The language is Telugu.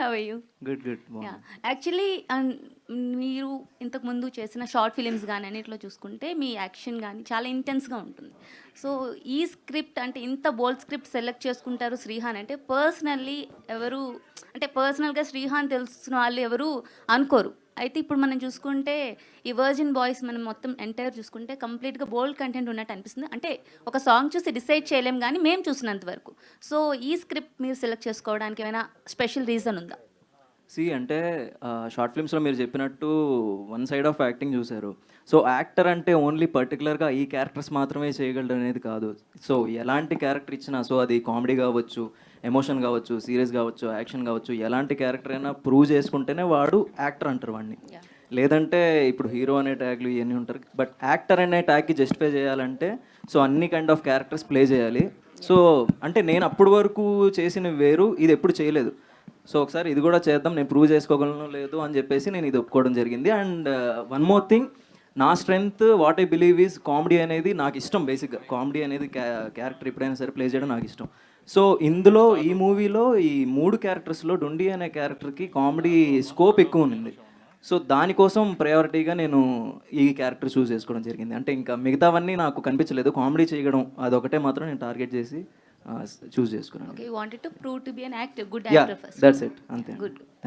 How you good good yeah actually మీరు ఇంతకు ముందు చేసిన షార్ట్ ఫిలిమ్స్ కానీ అన్నిట్లో చూసుకుంటే మీ యాక్షన్ కానీ చాలా ఇంటెన్స్గా ఉంటుంది. సో ఈ స్క్రిప్ట్ అంటే ఇంత బోల్డ్ స్క్రిప్ట్ సెలెక్ట్ చేసుకుంటారు శ్రీహాన్ అంటే పర్సనల్లీ ఎవరు అంటే పర్సనల్గా శ్రీహాన్ తెలుస్తున్న వాళ్ళు ఎవరు అనుకోరు. అయితే ఇప్పుడు మనం చూసుకుంటే ఈ వర్జిన్ బాయ్స్ మనం మొత్తం ఎంటైర్ చూసుకుంటే కంప్లీట్గా బోల్డ్ కంటెంట్ ఉన్నట్టు అనిపిస్తుంది. అంటే ఒక సాంగ్ చూసి డిసైడ్ చేయలేం కానీ మేము చూసినంత వరకు. సో ఈ స్క్రిప్ట్ మీరు సెలెక్ట్ చేసుకోవడానికి ఏమైనా స్పెషల్ రీజన్ ఉందా? సి అంటే షార్ట్ ఫిల్మ్స్లో మీరు చెప్పినట్టు వన్ సైడ్ ఆఫ్ యాక్టింగ్ చూశారు సో యాక్టర్ అంటే ఓన్లీ పర్టికులర్గా ఈ క్యారెక్టర్స్ మాత్రమే చేయగలడు అనేది కాదు. సో ఎలాంటి క్యారెక్టర్ ఇచ్చినా సో అది కామెడీ కావచ్చు ఎమోషన్ కావచ్చు సీరియస్ కావచ్చు యాక్షన్ కావచ్చు ఎలాంటి క్యారెక్టర్ అయినా ప్రూవ్ చేసుకుంటేనే వాడు యాక్టర్ అంటారు వాడిని. లేదంటే ఇప్పుడు హీరో అనే ట్యాగ్లు ఇవన్నీ ఉంటారు. బట్ యాక్టర్ అనే ట్యాగ్కి జస్టిఫై చేయాలంటే సో అన్ని కైండ్ ఆఫ్ క్యారెక్టర్స్ ప్లే చేయాలి. సో అంటే నేను అప్పటి వరకు చేసిన వేరు ఇది ఎప్పుడు చేయలేదు. సో ఒకసారి ఇది కూడా చేద్దాం నేను ప్రూవ్ చేసుకోగలను లేదు అని చెప్పేసి నేను ఇది ఒప్పుకోవడం జరిగింది. అండ్ వన్ మోర్ థింగ్ నా strength what I believe is comedy అనేది నాకు ఇష్టం బేసిక్గా కామెడీ అనేది క్యారెక్టర్ ఎప్పుడైనా సరే ప్లే చేయడం నాకు ఇష్టం. సో ఇందులో ఈ మూవీలో ఈ మూడు క్యారెక్టర్స్లో డుండి అనే క్యారెక్టర్కి కామెడీ స్కోప్ ఎక్కువ ఉంది సో దానికోసం ప్రయారిటీగా నేను ఈ క్యారెక్టర్ చూస్ చేసుకోవడం జరిగింది. అంటే ఇంకా మిగతావన్నీ నాకు కనిపించలేదు. కామెడీ చేయడం అదొకటే మాత్రం నేను టార్గెట్ చేసి చూస్ చేసుకున్నాను. Okay wanted to prove to be an actor good yeah actor first that's it అంతే. గుడ్